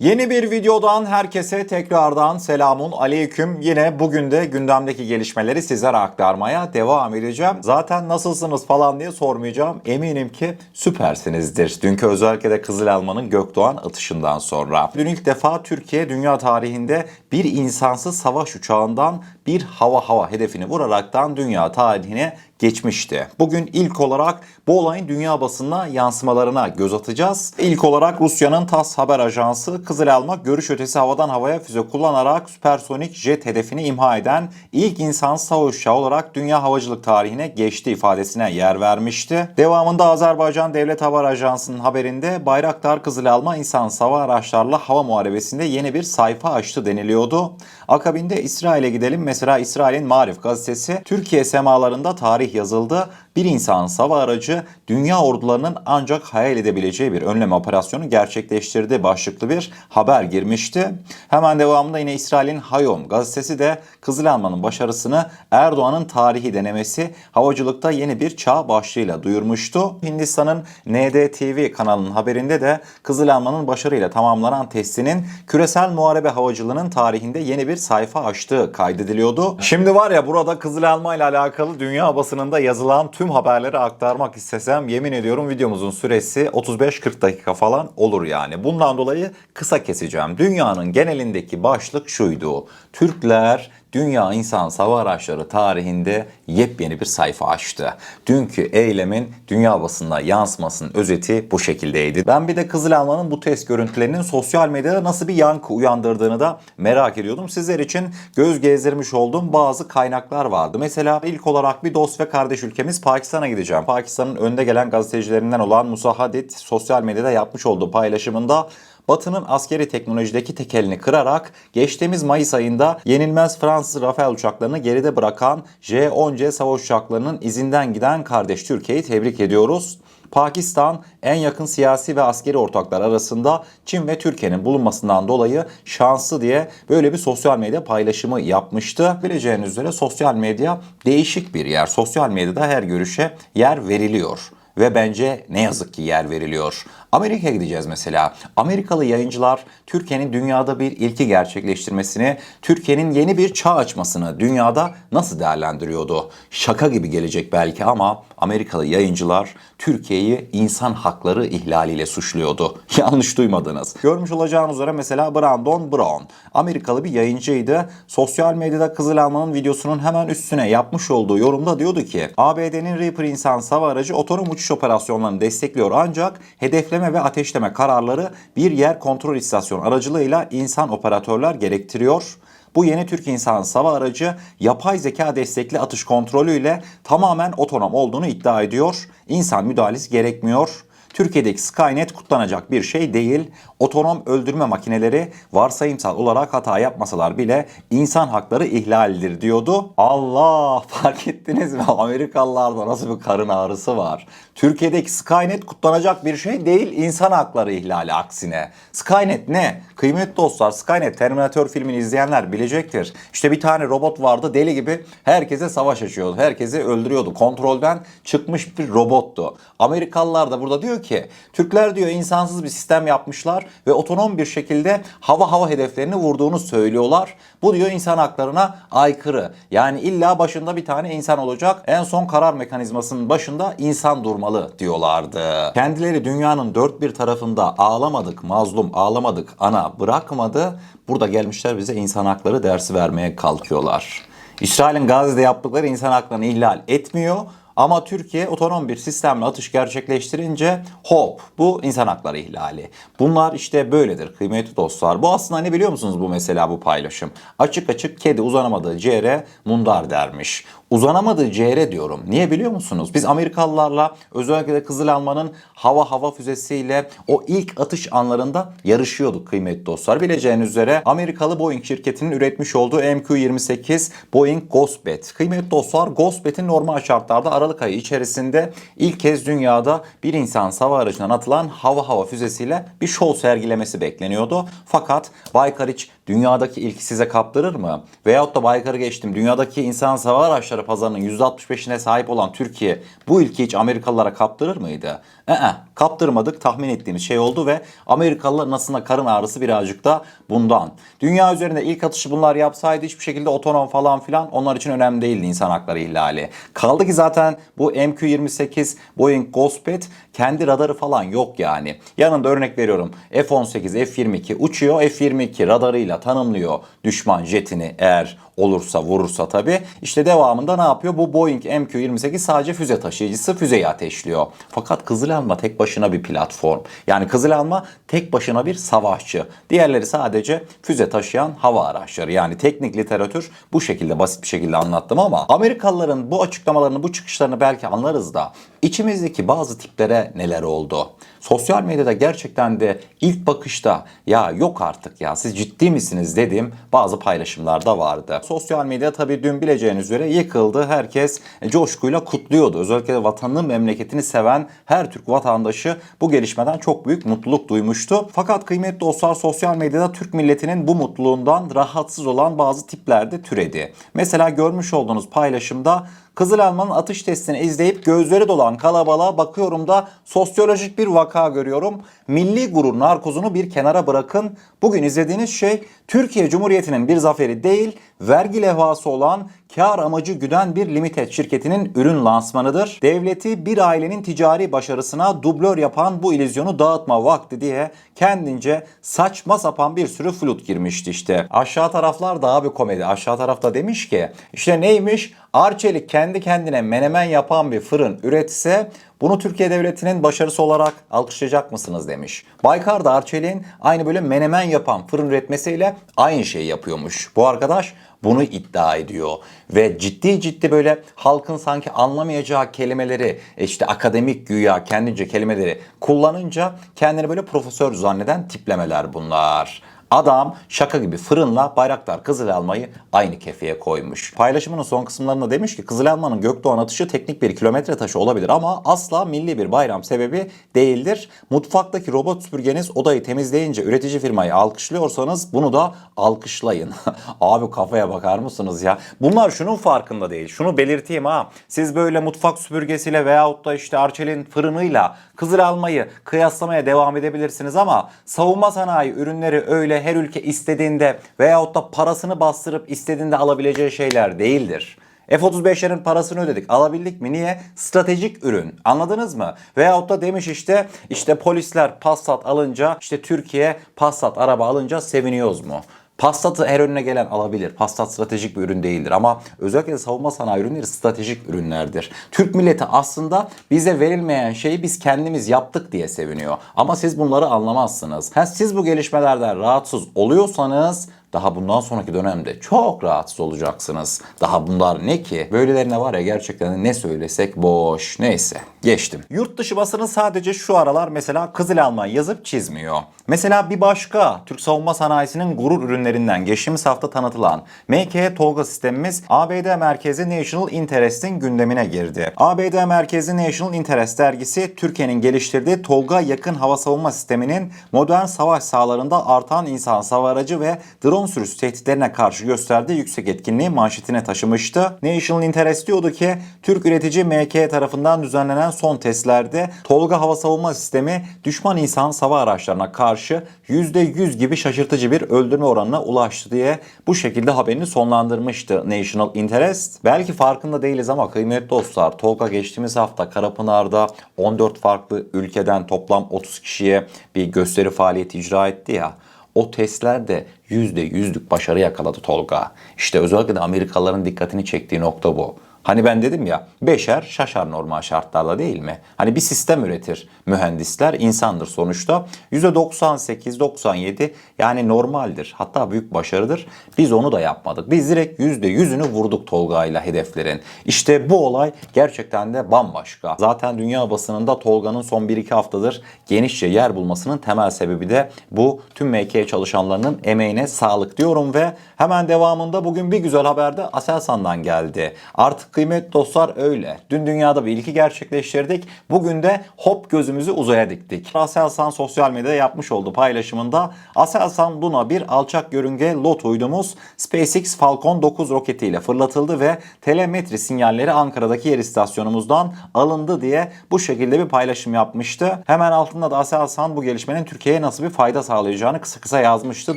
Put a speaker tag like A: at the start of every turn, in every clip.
A: Yeni bir videodan herkese tekrardan selamun aleyküm. Yine bugün de gündemdeki gelişmeleri sizlere aktarmaya devam edeceğim. Zaten nasılsınız falan diye sormayacağım. Eminim ki süpersinizdir. Dünkü özellikle de Kızıl Elma'nın Gökdoğan atışından sonra. Dün ilk defa Türkiye dünya tarihinde bir insansız savaş uçağından bir hava hava hedefini vuraraktan dünya tarihine geçmişti. Bugün ilk olarak bu olayın dünya basınına yansımalarına göz atacağız. İlk olarak Rusya'nın TASS haber ajansı Kızıl Elma görüş ötesi havadan havaya füze kullanarak süpersonik jet hedefini imha eden ilk insansız savaş uçağı olarak dünya havacılık tarihine geçti ifadesine yer vermişti. Devamında Azerbaycan Devlet Haber Ajansı'nın haberinde Bayraktar Kızıl Elma insansız hava araçlarla hava muharebesinde yeni bir sayfa açtı deniliyordu. Akabinde İsrail'e gidelim. Mesela İsrail'in Marif gazetesi Türkiye semalarında tarih yazıldı. Bir insansız hava aracı dünya ordularının ancak hayal edebileceği bir önleme operasyonu gerçekleştirdi başlıklı bir haber girmişti. Hemen devamında yine İsrail'in Hayom gazetesi de Kızıl Elma'nın başarısını Erdoğan'ın tarihi denemesi havacılıkta yeni bir çağ başlığıyla duyurmuştu. Hindistan'ın NDTV kanalının haberinde de Kızıl Elma'nın başarıyla tamamlanan testinin küresel muharebe havacılığının tarihinde yeni bir sayfa açtığı kaydediliyordu. Şimdi var ya burada Kızıl ile alakalı dünya basınında yazılan tüm haberleri aktarmak istesem yemin ediyorum videomuzun süresi 35-40 dakika falan olur yani. Bundan dolayı kısa keseceğim. Dünyanın genelindeki başlık şuydu. Türkler Dünya İnsan Hava Araçları tarihinde yepyeni bir sayfa açtı. Dünkü eylemin dünya basında yansımasının özeti bu şekildeydi. Ben bir de Kızıl Elma'nın bu test görüntülerinin sosyal medyada nasıl bir yankı uyandırdığını da merak ediyordum. Sizler için göz gezdirmiş olduğum bazı kaynaklar vardı. Mesela ilk olarak bir dost ve kardeş ülkemiz Pakistan'a gideceğim. Pakistan'ın önde gelen gazetecilerinden olan Musa Hadid sosyal medyada yapmış olduğu paylaşımında Batı'nın askeri teknolojideki tekelini kırarak geçtiğimiz Mayıs ayında yenilmez Fransız Rafale uçaklarını geride bırakan J-10C savaş uçaklarının izinden giden kardeş Türkiye'yi tebrik ediyoruz. Pakistan en yakın siyasi ve askeri ortaklar arasında Çin ve Türkiye'nin bulunmasından dolayı şanslı diye böyle bir sosyal medya paylaşımı yapmıştı. Bileceğiniz üzere sosyal medya değişik bir yer. Sosyal medyada her görüşe yer veriliyor ve bence ne yazık ki yer veriliyor. Amerika'ya gideceğiz mesela. Amerikalı yayıncılar Türkiye'nin dünyada bir ilki gerçekleştirmesini, Türkiye'nin yeni bir çağ açmasını dünyada nasıl değerlendiriyordu? Şaka gibi gelecek belki ama Amerikalı yayıncılar Türkiye'yi insan hakları ihlaliyle suçluyordu. Yanlış duymadınız. Görmüş olacağınız üzere mesela Brandon Brown. Amerikalı bir yayıncıydı. Sosyal medyada Kızıl Elma'nın videosunun hemen üstüne yapmış olduğu yorumda diyordu ki ABD'nin Reaper insan hava aracı otonom uçuş operasyonlarını destekliyor ancak hedefleme ve ateşleme kararları bir yer kontrol istasyonu aracılığıyla insan operatörler gerektiriyor. Bu yeni Türk insan hava aracı yapay zeka destekli atış kontrolüyle tamamen otonom olduğunu iddia ediyor. İnsan müdahalesi gerekmiyor. Türkiye'deki Skynet kutlanacak bir şey değil. Otonom öldürme makineleri varsayımsal olarak hata yapmasalar bile insan hakları ihlalidir diyordu. Allah fark ettiniz mi? Amerikalılarda nasıl bir karın ağrısı var. Türkiye'deki Skynet kutlanacak bir şey değil insan hakları ihlali aksine. Skynet ne? Kıymetli dostlar Skynet Terminator filmini izleyenler bilecektir. İşte bir tane robot vardı deli gibi herkese savaş açıyordu. Herkesi öldürüyordu. Kontrolden çıkmış bir robottu. Amerikalılar da burada diyor ki Türkler diyor insansız bir sistem yapmışlar ve otonom bir şekilde hava hava hedeflerini vurduğunu söylüyorlar. Bu diyor insan haklarına aykırı. Yani illa başında bir tane insan olacak. En son karar mekanizmasının başında insan durmalı diyorlardı. Kendileri dünyanın dört bir tarafında ağlamadık mazlum ağlamadık ana bırakmadı. Burada gelmişler bize insan hakları dersi vermeye kalkıyorlar. İsrail'in Gazze'de yaptıkları insan haklarını ihlal etmiyor. Ama Türkiye otonom bir sistemle atış gerçekleştirince hop bu insan hakları ihlali. Bunlar işte böyledir kıymetli dostlar. Bu aslında ne biliyor musunuz bu mesela bu paylaşım? Açık açık kedi uzanamadığı ciğere mundar dermiş. Uzanamadığı ciğere diyorum. Niye biliyor musunuz? Biz Amerikalılarla özellikle de Kızıl Elma'nın hava hava füzesiyle o ilk atış anlarında yarışıyorduk kıymetli dostlar. Bileceğiniz üzere Amerikalı Boeing şirketinin üretmiş olduğu MQ-28 Boeing Ghostbat. Kıymetli dostlar Ghostbat'in normal şartlarda Aralık ayı içerisinde ilk kez dünyada bir insan hava aracından atılan hava hava füzesiyle bir şov sergilemesi bekleniyordu. Fakat Baykar hiç dünyadaki ilki size kaptırır mı? Veyahut da Baykar'ı geçtim dünyadaki insan hava araçları pazarının %65'ine sahip olan Türkiye bu ilki hiç Amerikalılara kaptırır mıydı? Ee, kaptırmadık. Tahmin ettiğimiz şey oldu ve Amerikalıların aslında karın ağrısı birazcık da bundan. Dünya üzerinde ilk atışı bunlar yapsaydı hiçbir şekilde otonom falan filan onlar için önemli değildi insan hakları ihlali. Kaldı ki zaten bu MQ-28 Boeing Ghost kendi radarı falan yok yani. Yanında örnek veriyorum F-18, F-22 uçuyor. F-22 radarıyla tanımlıyor düşman jetini eğer olursa vurursa tabi. İşte devamında ne yapıyor? Bu Boeing MQ-28 sadece füze taşıyıcısı füzeyi ateşliyor. Fakat Kızıl Elma tek başına bir platform. Yani Kızıl Elma tek başına bir savaşçı. Diğerleri sadece füze taşıyan hava araçları. Yani teknik literatür bu şekilde basit bir şekilde anlattım ama Amerikalıların bu açıklamalarını, bu çıkışlarını belki anlarız da içimizdeki bazı tiplere neler oldu? Sosyal medyada gerçekten de ilk bakışta ya yok artık ya siz ciddi misiniz dediğim bazı paylaşımlar da vardı. Sosyal medya tabii dün bileceğiniz üzere yıkıldı. Herkes coşkuyla kutluyordu. Özellikle vatanını, memleketini seven her Türk vatandaşı bu gelişmeden çok büyük mutluluk duymuştu. Fakat kıymetli dostlar sosyal medyada Türk milletinin bu mutluluğundan rahatsız olan bazı tipler de türedi. Mesela görmüş olduğunuz paylaşımda Kızıl Elma'nın atış testini izleyip gözleri dolan kalabalığa bakıyorum da sosyolojik bir vaka görüyorum. Milli gurur narkozunu bir kenara bırakın. Bugün izlediğiniz şey Türkiye Cumhuriyeti'nin bir zaferi değil, vergi levhası olan kar amacı güden bir limited şirketinin ürün lansmanıdır. Devleti bir ailenin ticari başarısına dublör yapan bu illüzyonu dağıtma vakti diye kendince saçma sapan bir sürü flut girmişti işte. Aşağı taraflar daha bir komedi. Aşağı tarafta demiş ki işte neymiş? Arçelik kendi kendine menemen yapan bir fırın üretse bunu Türkiye Devleti'nin başarısı olarak alkışlayacak mısınız demiş. Baykar da Arçelik'in aynı böyle menemen yapan fırın üretmesiyle aynı şeyi yapıyormuş. Bu arkadaş bunu iddia ediyor. Ve ciddi ciddi böyle halkın sanki anlamayacağı kelimeleri işte akademik güya kendince kelimeleri kullanınca kendini böyle profesör zanneden tiplemeler bunlar. Adam şaka gibi fırınla Bayraktar Kızıl Elma'yı aynı kefeye koymuş. Paylaşımının son kısımlarında demiş ki Kızıl Elma'nın Gökdoğan atışı teknik bir kilometre taşı olabilir ama asla milli bir bayram sebebi değildir. Mutfaktaki robot süpürgeniz odayı temizleyince üretici firmayı alkışlıyorsanız bunu da alkışlayın. Abi kafaya bakar mısınız ya? Bunlar şunun farkında değil. Şunu belirteyim ha. Siz böyle mutfak süpürgesiyle veyahut da işte Arçelik'in fırınıyla Kızıl Elma'yı kıyaslamaya devam edebilirsiniz ama savunma sanayi ürünleri öyle her ülke istediğinde veyahut da parasını bastırıp istediğinde alabileceği şeyler değildir. F-35'lerin parasını ödedik. Alabildik mi? Niye? Stratejik ürün. Anladınız mı? Veyahut da demiş işte işte polisler Passat alınca işte Türkiye Passat araba alınca seviniyoruz mu? Passat'ı her önüne gelen alabilir. Passat stratejik bir ürün değildir ama özellikle savunma sanayi ürünleri stratejik ürünlerdir. Türk milleti aslında bize verilmeyen şeyi biz kendimiz yaptık diye seviniyor. Ama siz bunları anlamazsınız. Ha, siz bu gelişmelerden rahatsız oluyorsanız daha bundan sonraki dönemde çok rahatsız olacaksınız. Daha bunlar ne ki? Böylelerine var ya gerçekten ne söylesek boş. Neyse geçtim. Yurt dışı basını sadece şu aralar mesela Kızıl Elma yazıp çizmiyor. Mesela bir başka Türk savunma sanayisinin gurur ürünlerinden geçtiğimiz hafta tanıtılan MK Tolga sistemimiz ABD merkezi National Interest'in gündemine girdi. ABD merkezi National Interest dergisi Türkiye'nin geliştirdiği Tolga yakın hava savunma sisteminin modern savaş sahalarında artan insan hava aracı ve drone sürüsü tehditlerine karşı gösterdiği yüksek etkinliği manşetine taşımıştı. National Interest diyordu ki Türk üretici MK tarafından düzenlenen son testlerde Tolga hava savunma sistemi düşman insan hava araçlarına karşı %100 gibi şaşırtıcı bir öldürme oranına ulaştı diye bu şekilde haberini sonlandırmıştı National Interest. Belki farkında değiliz ama kıymetli dostlar Tolga geçtiğimiz hafta Karapınar'da 14 farklı ülkeden toplam 30 kişiye bir gösteri faaliyeti icra etti ya. O testlerde %100'lük başarı yakaladı Tolga. İşte özellikle de Amerikalıların dikkatini çektiği nokta bu. Hani ben dedim ya beşer şaşar normal şartlarda değil mi? Hani bir sistem üretir mühendisler insandır sonuçta. %98-97 yani normaldir hatta büyük başarıdır. Biz onu da yapmadık. Biz direkt %100'ünü vurduk Tolga ile hedeflerin. İşte bu olay gerçekten de bambaşka. Zaten dünya basınında Tolga'nın son 1-2 haftadır genişçe yer bulmasının temel sebebi de bu tüm MK çalışanlarının emeğine sağlık diyorum ve hemen devamında bugün bir güzel haber de Aselsan'dan geldi. Artık Kıymetli dostlar öyle. Dün dünyada bir ilki gerçekleştirdik. Bugün de hop gözümüzü uzaya diktik. Aselsan sosyal medyada yapmış olduğu paylaşımında Aselsan Luna bir alçak yörünge lot uydumuz SpaceX Falcon 9 roketiyle fırlatıldı ve telemetri sinyalleri Ankara'daki yer istasyonumuzdan alındı diye bu şekilde bir paylaşım yapmıştı. Hemen altında da Aselsan bu gelişmenin Türkiye'ye nasıl bir fayda sağlayacağını kısa kısa yazmıştı.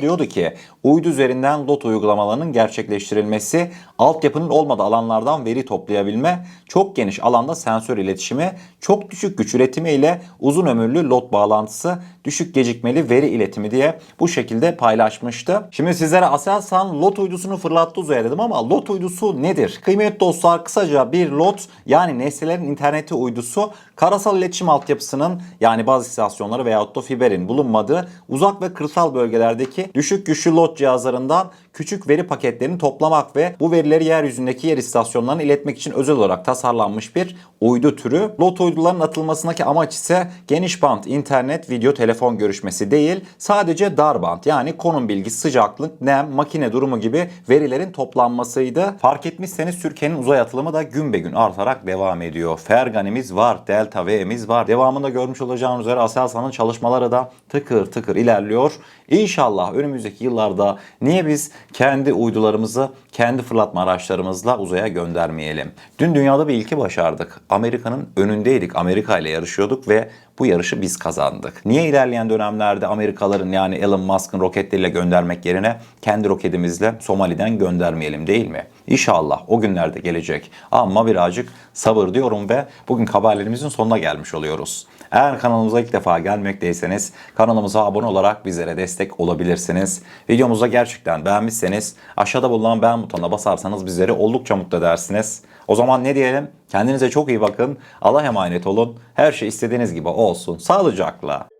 A: Diyordu ki uydu üzerinden lot uygulamalarının gerçekleştirilmesi, altyapının olmadığı alanlardan veri toplayabilme, çok geniş alanda sensör iletişimi, çok düşük güç üretimi ile uzun ömürlü lot bağlantısı, düşük gecikmeli veri iletimi diye bu şekilde paylaşmıştı. Şimdi sizlere Aselsan lot uydusunu fırlattı uzaya dedim ama lot uydusu nedir? Kıymetli dostlar kısaca bir lot yani nesnelerin interneti uydusu karasal iletişim altyapısının yani bazı istasyonları veyahut da fiberin bulunmadığı uzak ve kırsal bölgelerdeki düşük güçlü lot cihazlarından küçük veri paketlerini toplamak ve bu verileri yeryüzündeki yer istasyonlarına iletmek için özel olarak tasarlanmış bir uydu türü. Lot uyduların atılmasındaki amaç ise geniş band internet, video, telefon görüşmesi değil, sadece dar band yani konum bilgisi, sıcaklık, nem, makine durumu gibi verilerin toplanmasıydı. Fark etmişseniz Türkiye'nin uzay atılımı da gün be gün artarak devam ediyor. Ferganimiz var, Delta V'miz var. Devamında görmüş olacağınız üzere Aselsan'ın çalışmaları da tıkır tıkır ilerliyor. İnşallah önümüzdeki yıllarda niye biz kendi uydularımızı kendi fırlatma araçlarımızla uzaya göndermeyelim? Dün dünyada bir ilki başardık. Amerika'nın önündeydik. Amerika ile yarışıyorduk ve bu yarışı biz kazandık. Niye ilerleyen dönemlerde Amerikalıların yani Elon Musk'ın roketleriyle göndermek yerine kendi roketimizle Somali'den göndermeyelim değil mi? İnşallah o günlerde gelecek. Ama birazcık sabır diyorum ve bugün haberlerimizin sonuna gelmiş oluyoruz. Eğer kanalımıza ilk defa gelmekteyseniz kanalımıza abone olarak bizlere destek olabilirsiniz. Videomuzu gerçekten beğenmişseniz aşağıda bulunan beğen butonuna basarsanız bizleri oldukça mutlu edersiniz. O zaman ne diyelim? Kendinize çok iyi bakın. Allah emanet olun. Her şey istediğiniz gibi olsun. Sağlıcakla.